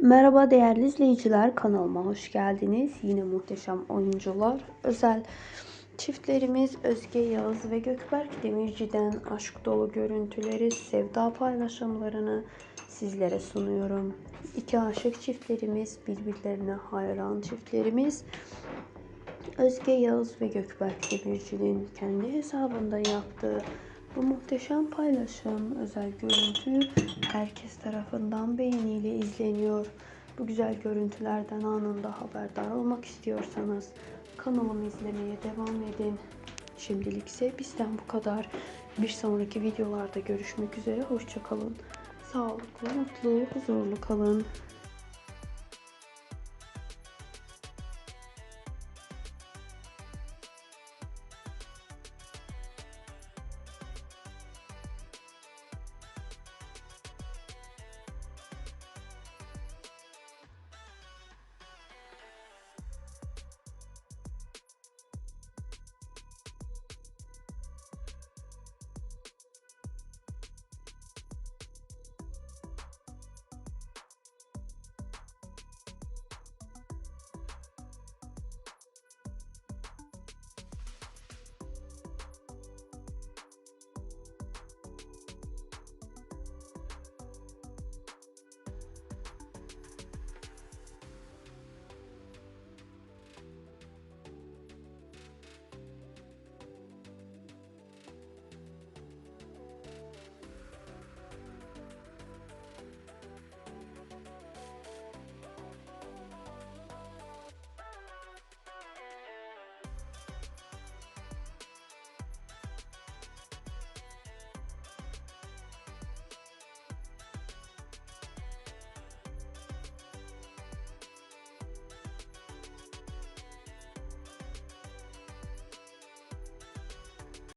Merhaba değerli izleyiciler kanalıma hoş geldiniz. Yine muhteşem oyuncular özel çiftlerimiz Özge Yağız ve Gökberk Demirci'den aşk dolu görüntüleri, sevda paylaşımlarını sizlere sunuyorum. İki aşık çiftlerimiz, birbirlerine hayran çiftlerimiz. Özge Yağız ve Gökberk Demirci'nin kendi hesabında yaptığı bu muhteşem paylaşım, özel görüntü herkes tarafından beğeniyle izleniyor. Bu güzel görüntülerden anında haberdar olmak istiyorsanız kanalımı izlemeye devam edin. Şimdilik ise bizden bu kadar. Bir sonraki videolarda görüşmek üzere. Hoşçakalın. Sağlıklı, mutlu, huzurlu kalın.